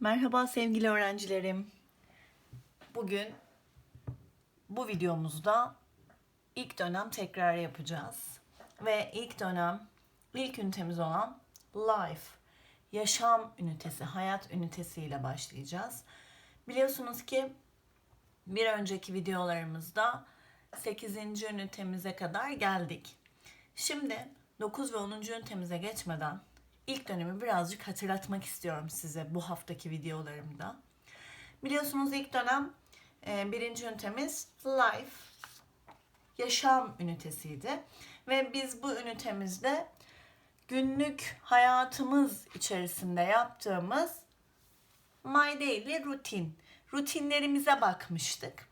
Merhaba sevgili öğrencilerim. Bugün bu videomuzda ilk dönem tekrar yapacağız. Ve ilk dönem ilk ünitemiz olan life, yaşam ünitesi, hayat ünitesi ile başlayacağız. Biliyorsunuz ki bir önceki videolarımızda 8. ünitemize kadar geldik. Şimdi 9 ve 10. ünitemize geçmeden ilk dönemi birazcık hatırlatmak istiyorum size bu haftaki videolarımda. Biliyorsunuz ilk dönem e, birinci ünitemiz life, yaşam ünitesiydi. Ve biz bu ünitemizde günlük hayatımız içerisinde yaptığımız my daily rutin, rutinlerimize bakmıştık.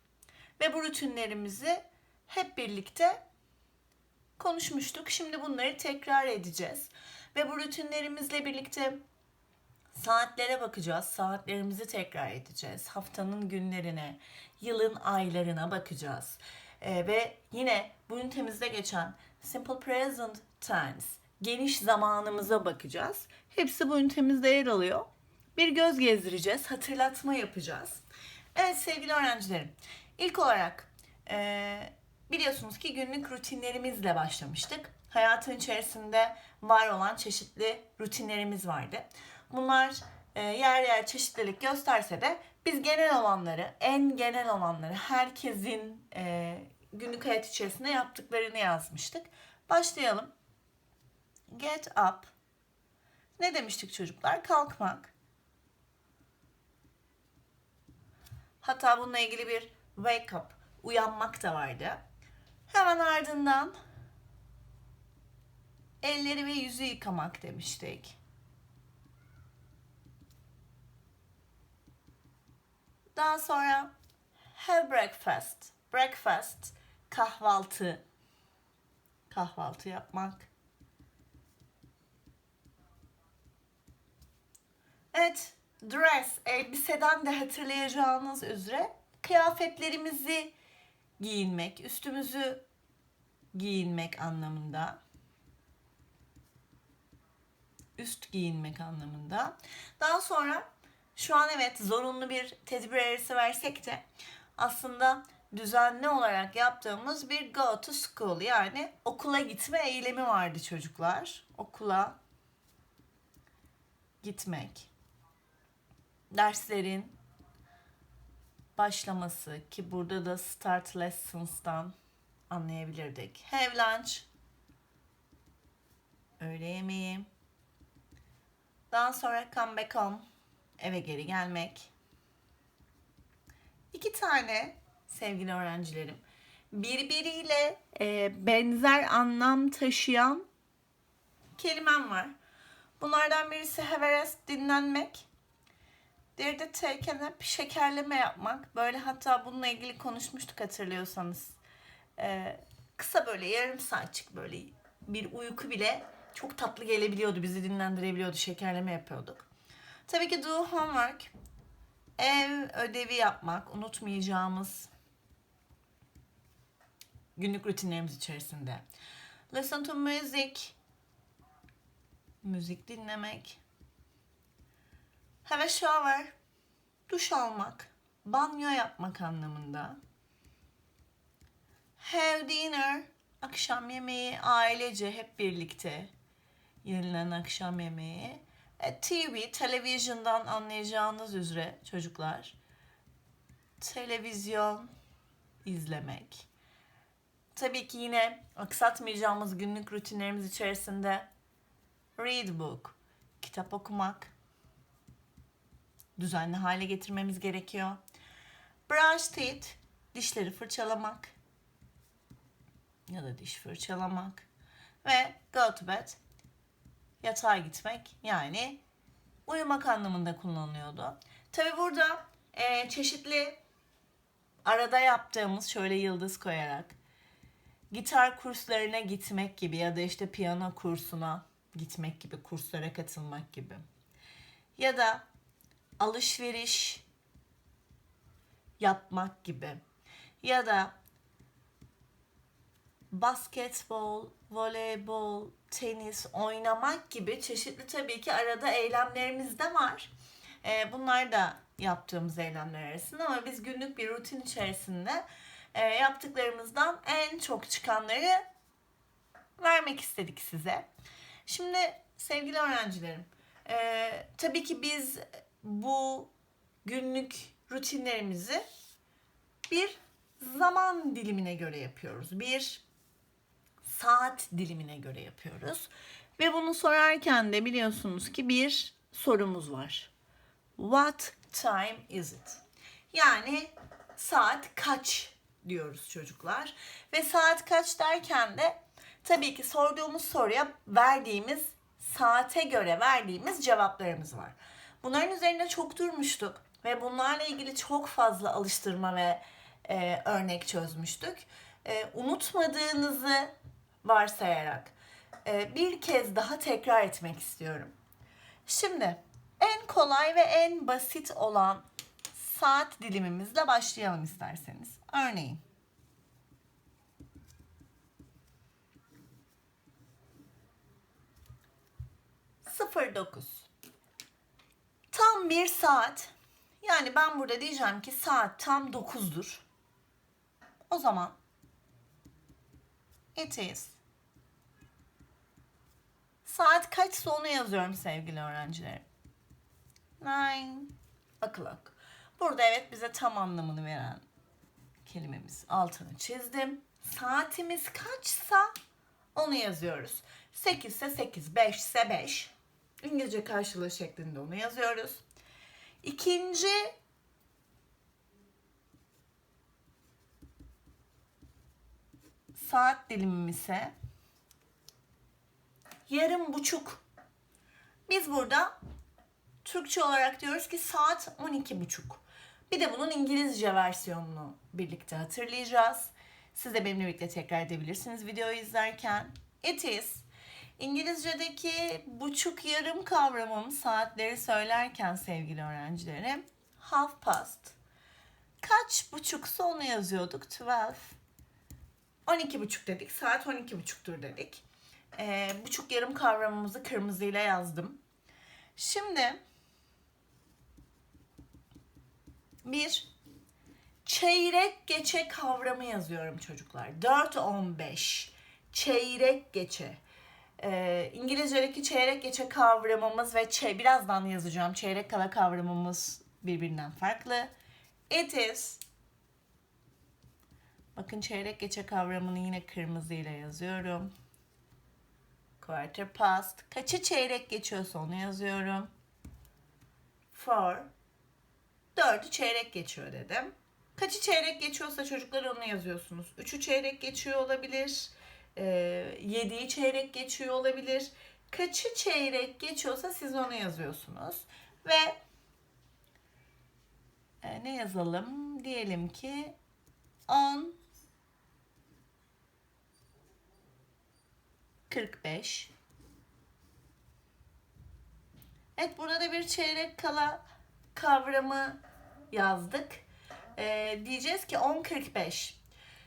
Ve bu rutinlerimizi hep birlikte konuşmuştuk. Şimdi bunları tekrar edeceğiz. Ve bu rutinlerimizle birlikte saatlere bakacağız. Saatlerimizi tekrar edeceğiz. Haftanın günlerine, yılın aylarına bakacağız. Ee, ve yine bu ünitemizde geçen simple present tense, geniş zamanımıza bakacağız. Hepsi bu ünitemizde yer alıyor. Bir göz gezdireceğiz, hatırlatma yapacağız. Evet sevgili öğrencilerim, ilk olarak e, biliyorsunuz ki günlük rutinlerimizle başlamıştık. Hayatın içerisinde var olan çeşitli rutinlerimiz vardı. Bunlar e, yer yer çeşitlilik gösterse de biz genel olanları, en genel olanları, herkesin e, günlük hayat içerisinde yaptıklarını yazmıştık. Başlayalım. Get up. Ne demiştik çocuklar? Kalkmak. Hatta bununla ilgili bir wake up, uyanmak da vardı. Hemen ardından elleri ve yüzü yıkamak demiştik. Daha sonra have breakfast. Breakfast kahvaltı. Kahvaltı yapmak. Evet, dress elbiseden de hatırlayacağınız üzere kıyafetlerimizi giyinmek, üstümüzü giyinmek anlamında. Üst giyinmek anlamında. Daha sonra şu an evet zorunlu bir tedbir arası versek de aslında düzenli olarak yaptığımız bir go to school yani okula gitme eylemi vardı çocuklar. Okula gitmek. Derslerin başlaması ki burada da start lessons'tan anlayabilirdik. Have lunch. Öğle yemeği. Daha sonra come back home. Eve geri gelmek. İki tane sevgili öğrencilerim birbiriyle e, benzer anlam taşıyan kelimem var. Bunlardan birisi have a rest, dinlenmek. Diğeri de a nap, şekerleme yapmak. Böyle hatta bununla ilgili konuşmuştuk hatırlıyorsanız. E, kısa böyle yarım saatlik böyle bir uyku bile çok tatlı gelebiliyordu. Bizi dinlendirebiliyordu. Şekerleme yapıyorduk. Tabii ki do homework. Ev ödevi yapmak. Unutmayacağımız günlük rutinlerimiz içerisinde. Listen to music. Müzik dinlemek. Have a shower. Duş almak. Banyo yapmak anlamında. Have dinner. Akşam yemeği ailece hep birlikte yenilen akşam yemeği. E, TV, televizyondan anlayacağınız üzere çocuklar. Televizyon izlemek. Tabii ki yine aksatmayacağımız günlük rutinlerimiz içerisinde read book, kitap okumak, düzenli hale getirmemiz gerekiyor. Brush teeth, dişleri fırçalamak ya da diş fırçalamak ve go to bed, yatağa gitmek yani uyumak anlamında kullanılıyordu. Tabi burada e, çeşitli arada yaptığımız şöyle yıldız koyarak gitar kurslarına gitmek gibi ya da işte piyano kursuna gitmek gibi kurslara katılmak gibi ya da alışveriş yapmak gibi ya da basketbol, voleybol, tenis oynamak gibi çeşitli tabii ki arada eylemlerimiz de var. E, bunlar da yaptığımız eylemler arasında ama biz günlük bir rutin içerisinde e, yaptıklarımızdan en çok çıkanları vermek istedik size. Şimdi sevgili öğrencilerim, e, tabii ki biz bu günlük rutinlerimizi bir zaman dilimine göre yapıyoruz. Bir saat dilimine göre yapıyoruz. Ve bunu sorarken de biliyorsunuz ki bir sorumuz var. What time is it? Yani saat kaç diyoruz çocuklar. Ve saat kaç derken de tabii ki sorduğumuz soruya verdiğimiz saate göre verdiğimiz cevaplarımız var. Bunların üzerinde çok durmuştuk ve bunlarla ilgili çok fazla alıştırma ve e, örnek çözmüştük. E, unutmadığınızı varsayarak e, bir kez daha tekrar etmek istiyorum. Şimdi en kolay ve en basit olan saat dilimimizle başlayalım isterseniz. Örneğin sıfır dokuz. Tam bir saat. Yani ben burada diyeceğim ki saat tam 9'dur. O zaman it is. Saat kaçsa onu yazıyorum sevgili öğrencilerim. Nine o'clock. Burada evet bize tam anlamını veren kelimemiz altını çizdim. Saatimiz kaçsa onu yazıyoruz. 8 ise 8, 5 ise 5. İngilizce karşılığı şeklinde onu yazıyoruz. İkinci saat dilimim ise yarım buçuk. Biz burada Türkçe olarak diyoruz ki saat 12 buçuk. Bir de bunun İngilizce versiyonunu birlikte hatırlayacağız. Siz de benimle birlikte tekrar edebilirsiniz videoyu izlerken. It is. İngilizce'deki buçuk yarım kavramım saatleri söylerken sevgili öğrencilerim half past. Kaç buçuksa onu yazıyorduk. 12. 12 buçuk dedik. Saat 12 buçuktur dedik. Ee, buçuk yarım kavramımızı kırmızıyla yazdım. Şimdi bir çeyrek geçe kavramı yazıyorum çocuklar. 4-15 çeyrek geçe. Ee, İngilizce'deki çeyrek geçe kavramımız ve çey birazdan yazacağım çeyrek kala kavramımız birbirinden farklı. It is Bakın çeyrek geçe kavramını yine kırmızıyla yazıyorum. Quarter past. Kaçı çeyrek geçiyorsa onu yazıyorum. Four. Dördü çeyrek geçiyor dedim. Kaçı çeyrek geçiyorsa çocuklar onu yazıyorsunuz. Üçü çeyrek geçiyor olabilir. E, yediği çeyrek geçiyor olabilir. Kaçı çeyrek geçiyorsa siz onu yazıyorsunuz. Ve e, ne yazalım? Diyelim ki 10 45 Evet burada da bir çeyrek kala kavramı yazdık. Ee, diyeceğiz ki 10.45.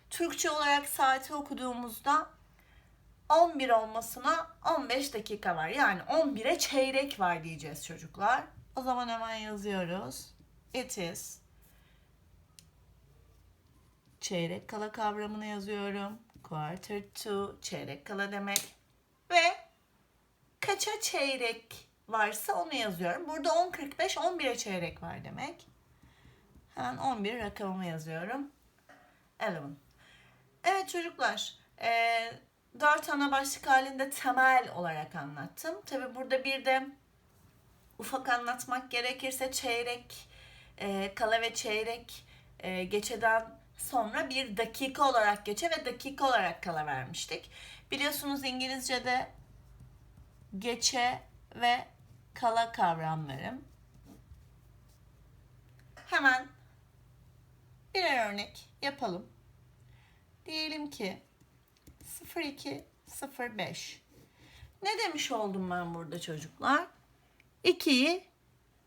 Türkçe olarak saati okuduğumuzda 11 olmasına 15 dakika var. Yani 11'e çeyrek var diyeceğiz çocuklar. O zaman hemen yazıyoruz. It is. Çeyrek kala kavramını yazıyorum. Quarter to çeyrek kala demek. Ve kaça çeyrek varsa onu yazıyorum. Burada 10.45 11'e çeyrek var demek. Hemen 11 rakamımı yazıyorum. 11. Evet çocuklar. E, 4 ana başlık halinde temel olarak anlattım. Tabi burada bir de ufak anlatmak gerekirse çeyrek e, kala ve çeyrek e, geçeden sonra bir dakika olarak geçe ve dakika olarak kala vermiştik. Biliyorsunuz İngilizce'de geçe ve kala kavramlarım. Hemen birer örnek yapalım. Diyelim ki 0205. Ne demiş oldum ben burada çocuklar? 2'yi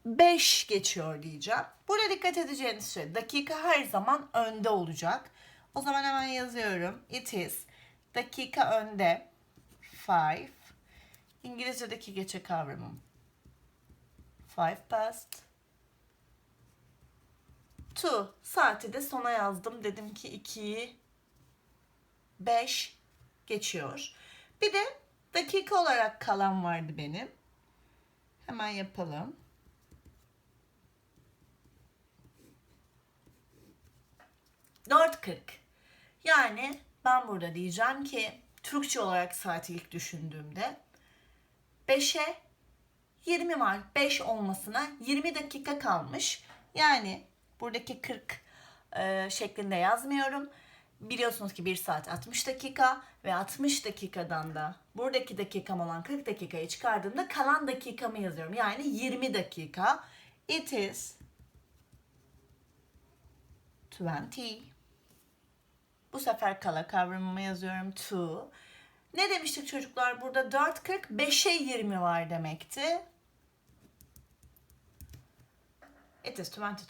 5 geçiyor diyeceğim. Burada dikkat edeceğiniz şey dakika her zaman önde olacak. O zaman hemen yazıyorum. It is. Dakika önde. 5. İngilizce'deki geçe kavramım. 5 past. to. Saati de sona yazdım. Dedim ki 2'yi 5 geçiyor. Bir de dakika olarak kalan vardı benim. Hemen yapalım. Dört kırk. Yani ben burada diyeceğim ki Türkçe olarak saati ilk düşündüğümde 5'e 20 var. 5 olmasına 20 dakika kalmış. Yani buradaki 40 e, şeklinde yazmıyorum. Biliyorsunuz ki 1 saat 60 dakika ve 60 dakikadan da buradaki dakikam olan 40 dakikayı çıkardığımda kalan dakikamı yazıyorum. Yani 20 dakika. It is 20. Bu sefer kala kavramımı yazıyorum to. Ne demiştik çocuklar? Burada 4.40 5'e 20 var demekti. It is 22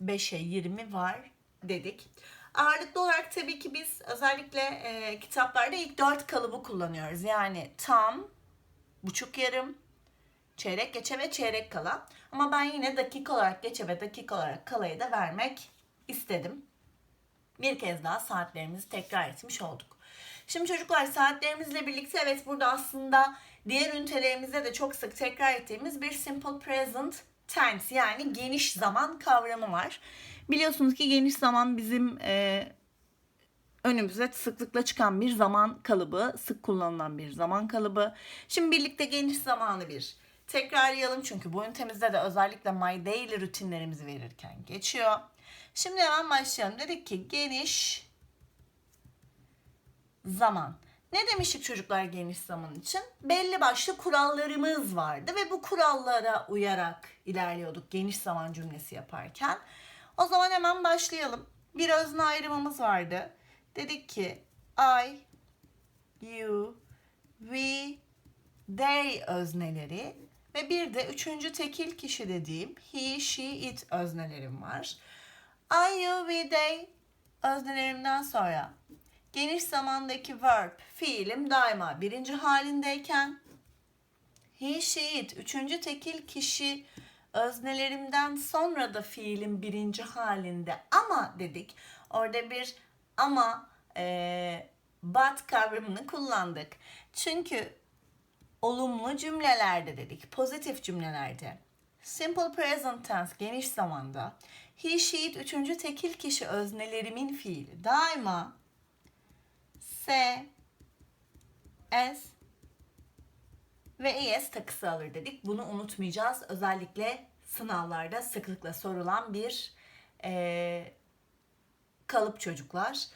5 5'e 20 var dedik. Ağırlıklı olarak tabii ki biz özellikle e, kitaplarda ilk 4 kalıbı kullanıyoruz. Yani tam, buçuk yarım, çeyrek geçe ve çeyrek kala. Ama ben yine dakika olarak geçe ve dakika olarak kalayı da vermek istedim. Bir kez daha saatlerimizi tekrar etmiş olduk. Şimdi çocuklar saatlerimizle birlikte evet burada aslında diğer ünitelerimizde de çok sık tekrar ettiğimiz bir simple present tense yani geniş zaman kavramı var. Biliyorsunuz ki geniş zaman bizim e, önümüze sıklıkla çıkan bir zaman kalıbı, sık kullanılan bir zaman kalıbı. Şimdi birlikte geniş zamanı bir tekrarlayalım çünkü bu ünitemizde de özellikle my daily rutinlerimizi verirken geçiyor. Şimdi hemen başlayalım. Dedik ki geniş zaman. Ne demiştik çocuklar geniş zaman için? Belli başlı kurallarımız vardı ve bu kurallara uyarak ilerliyorduk geniş zaman cümlesi yaparken. O zaman hemen başlayalım. Bir özne ayrımımız vardı. Dedik ki I, you, we, they özneleri ve bir de üçüncü tekil kişi dediğim he, she, it öznelerim var. I, you, we, they öznelerimden sonra geniş zamandaki verb, fiilim daima birinci halindeyken he, she, it üçüncü tekil kişi öznelerimden sonra da fiilim birinci halinde ama dedik. Orada bir ama e, but kavramını kullandık. Çünkü olumlu cümlelerde dedik, pozitif cümlelerde. Simple present tense geniş zamanda he, she, it üçüncü tekil kişi öznelerimin fiili daima S, S ve ES takısı alır dedik. Bunu unutmayacağız. Özellikle sınavlarda sıklıkla sorulan bir e, kalıp çocuklar.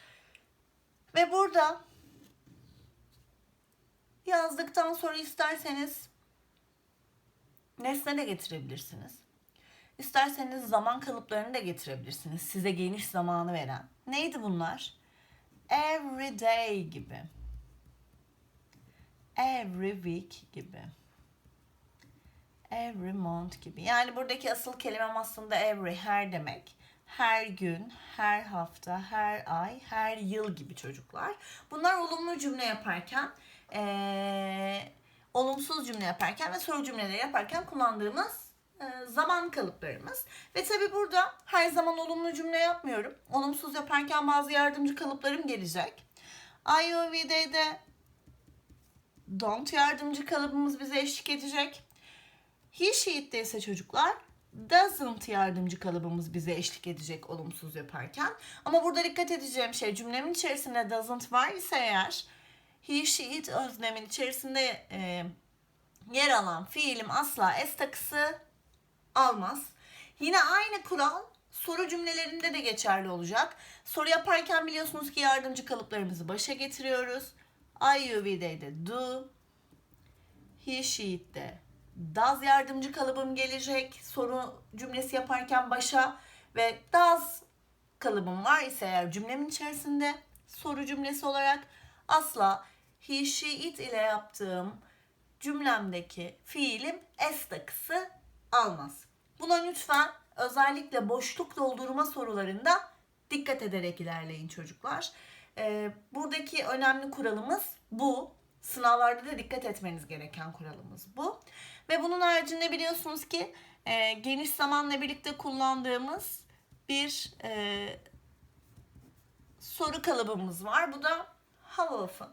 Ve burada yazdıktan sonra isterseniz nesne de getirebilirsiniz. İsterseniz zaman kalıplarını da getirebilirsiniz. Size geniş zamanı veren. Neydi bunlar? Every day gibi. Every week gibi. Every month gibi. Yani buradaki asıl kelimem aslında every, her demek. Her gün, her hafta, her ay, her yıl gibi çocuklar. Bunlar olumlu cümle yaparken, ee, olumsuz cümle yaparken ve soru cümleleri yaparken kullandığımız zaman kalıplarımız. Ve tabi burada her zaman olumlu cümle yapmıyorum. Olumsuz yaparken bazı yardımcı kalıplarım gelecek. IOV'de don't yardımcı kalıbımız bize eşlik edecek. He sheet'te ise çocuklar doesn't yardımcı kalıbımız bize eşlik edecek olumsuz yaparken. Ama burada dikkat edeceğim şey cümlemin içerisinde doesn't var ise eğer he, she, it öznemin içerisinde e, yer alan fiilim asla s takısı almaz. Yine aynı kural soru cümlelerinde de geçerli olacak. Soru yaparken biliyorsunuz ki yardımcı kalıplarımızı başa getiriyoruz. I, you, we, they'de do. He, she, it'de does yardımcı kalıbım gelecek. Soru cümlesi yaparken başa ve does kalıbım var ise eğer cümlemin içerisinde soru cümlesi olarak asla he, she, it ile yaptığım cümlemdeki fiilim s takısı almaz. Buna lütfen özellikle boşluk doldurma sorularında dikkat ederek ilerleyin çocuklar. Ee, buradaki önemli kuralımız bu. Sınavlarda da dikkat etmeniz gereken kuralımız bu. Ve bunun haricinde biliyorsunuz ki e, geniş zamanla birlikte kullandığımız bir e, soru kalıbımız var. Bu da how often.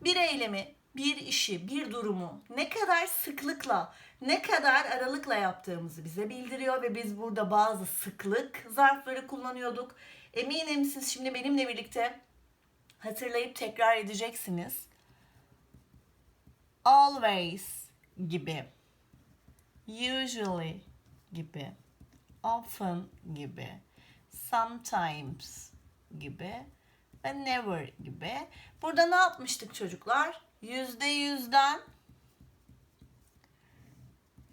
Bir eylemi, bir işi, bir durumu ne kadar sıklıkla, ne kadar aralıkla yaptığımızı bize bildiriyor ve biz burada bazı sıklık zarfları kullanıyorduk. Eminim siz şimdi benimle birlikte hatırlayıp tekrar edeceksiniz. Always gibi, usually gibi, often gibi, sometimes gibi ve never gibi. Burada ne yapmıştık çocuklar? Yüzde yüzden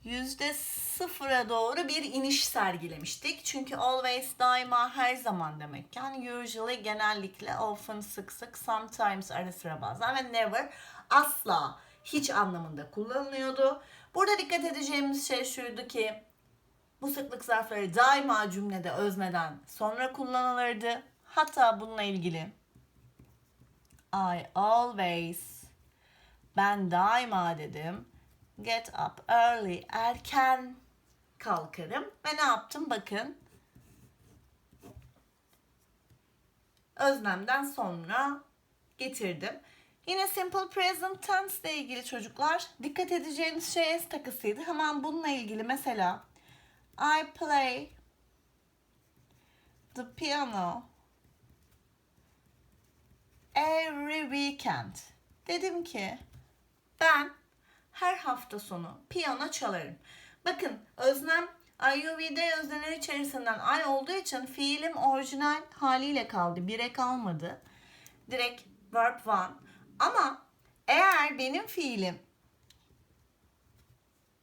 yüzde sıfıra doğru bir iniş sergilemiştik. Çünkü always daima her zaman demek. Yani usually genellikle, often sık sık, sometimes ara sıra bazen ve never asla hiç anlamında kullanılıyordu. Burada dikkat edeceğimiz şey şuydu ki bu sıklık zarfları daima cümlede özneden sonra kullanılırdı. Hatta bununla ilgili I always ben daima dedim get up early erken kalkarım ve ne yaptım bakın özlemden sonra getirdim. Yine simple present tense ile ilgili çocuklar dikkat edeceğiniz şey s takısıydı. Hemen bununla ilgili mesela I play the piano every weekend. Dedim ki ben her hafta sonu piyano çalarım. Bakın öznem IUV'de özneler içerisinden I olduğu için fiilim orijinal haliyle kaldı. Bire kalmadı. Direkt verb one. Ama eğer benim fiilim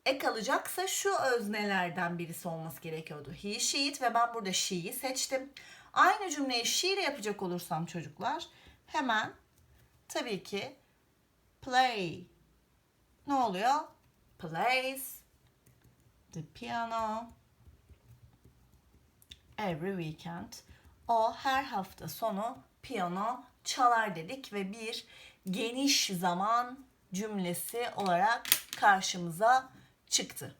ek alacaksa şu öznelerden birisi olması gerekiyordu. He, she, it ve ben burada she'yi seçtim. Aynı cümleyi she ile yapacak olursam çocuklar hemen tabii ki play ne oluyor? Plays the piano every weekend. O her hafta sonu piyano çalar dedik ve bir geniş zaman cümlesi olarak karşımıza çıktı.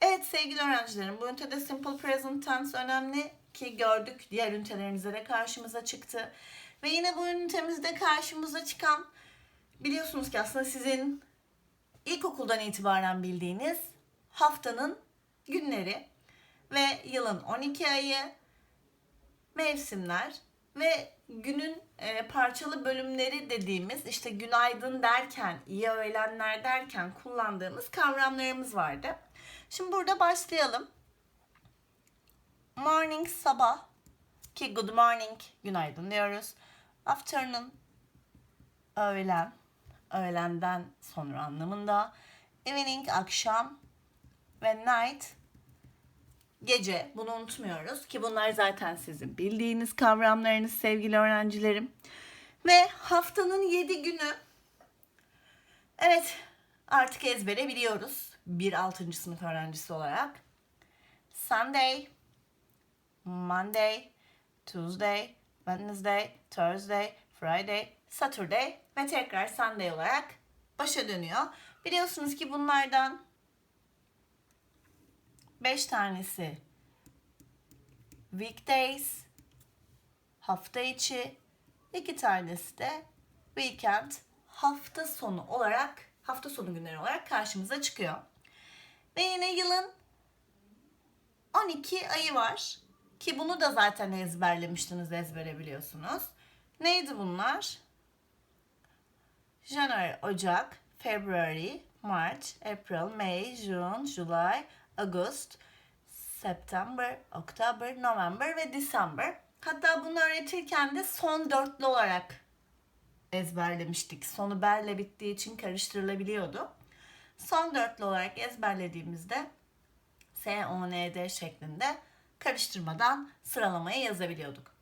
Evet sevgili öğrencilerim bu ünitede simple present tense önemli ki gördük diğer ünitelerimizde de karşımıza çıktı. Ve yine bu ünitemizde karşımıza çıkan biliyorsunuz ki aslında sizin ilkokuldan itibaren bildiğiniz haftanın günleri ve yılın 12 ayı, mevsimler ve günün e, parçalı bölümleri dediğimiz işte günaydın derken, iyi öğlenler derken kullandığımız kavramlarımız vardı. Şimdi burada başlayalım. Morning sabah ki good morning günaydın diyoruz. Afternoon öğlen öğlenden sonra anlamında. Evening akşam ve night gece. Bunu unutmuyoruz ki bunlar zaten sizin bildiğiniz kavramlarınız sevgili öğrencilerim. Ve haftanın 7 günü evet artık ezbere biliyoruz bir 6. sınıf öğrencisi olarak. Sunday, Monday, Tuesday, Wednesday, Thursday, Friday, Saturday ve tekrar Sunday olarak başa dönüyor. Biliyorsunuz ki bunlardan 5 tanesi weekdays, hafta içi, iki tanesi de weekend, hafta sonu olarak, hafta sonu günleri olarak karşımıza çıkıyor. Ve yine yılın 12 ayı var. Ki bunu da zaten ezberlemiştiniz, ezbere biliyorsunuz. Neydi bunlar? January, Ocak, February, March, April, May, June, July, August, September, October, November ve December. Hatta bunu öğretirken de son dörtlü olarak ezberlemiştik. Sonu berle bittiği için karıştırılabiliyordu. Son dörtlü olarak ezberlediğimizde S, O, N, D şeklinde karıştırmadan sıralamaya yazabiliyorduk.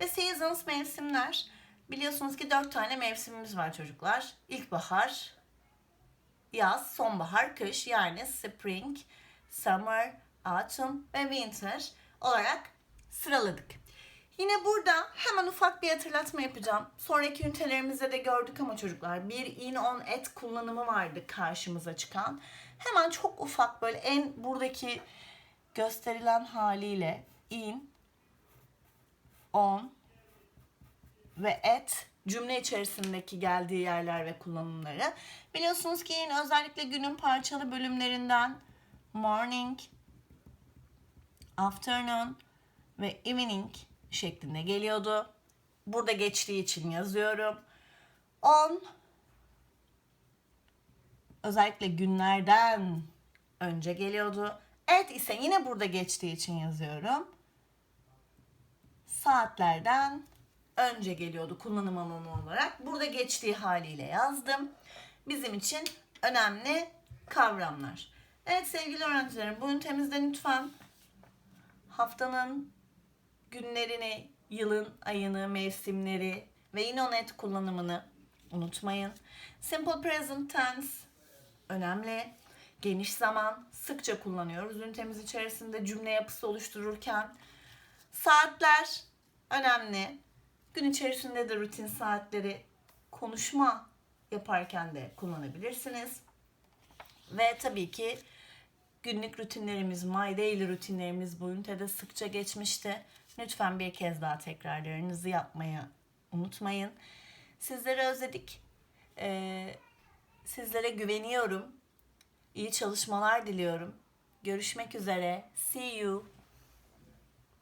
Ve seasons mevsimler. Biliyorsunuz ki dört tane mevsimimiz var çocuklar. İlkbahar, yaz, sonbahar, kış yani spring, summer, autumn ve winter olarak sıraladık. Yine burada hemen ufak bir hatırlatma yapacağım. Sonraki ünitelerimizde de gördük ama çocuklar bir in on et kullanımı vardı karşımıza çıkan. Hemen çok ufak böyle en buradaki gösterilen haliyle in, on ve et cümle içerisindeki geldiği yerler ve kullanımları. Biliyorsunuz ki yine özellikle günün parçalı bölümlerinden morning, afternoon ve evening şeklinde geliyordu. Burada geçtiği için yazıyorum. On özellikle günlerden önce geliyordu. Et ise yine burada geçtiği için yazıyorum. Saatlerden önce geliyordu kullanım alanı olarak. Burada geçtiği haliyle yazdım. Bizim için önemli kavramlar. Evet sevgili öğrencilerim bu ünitemizde lütfen haftanın günlerini, yılın, ayını, mevsimleri ve yine o net kullanımını unutmayın. Simple present tense önemli. Geniş zaman sıkça kullanıyoruz ünitemiz içerisinde cümle yapısı oluştururken. Saatler önemli. Gün içerisinde de rutin saatleri konuşma yaparken de kullanabilirsiniz. Ve tabii ki günlük rutinlerimiz, my daily rutinlerimiz bu ünitede sıkça geçmişti. Lütfen bir kez daha tekrarlarınızı yapmayı unutmayın. Sizleri özledik. Ee, sizlere güveniyorum. İyi çalışmalar diliyorum. Görüşmek üzere. See you.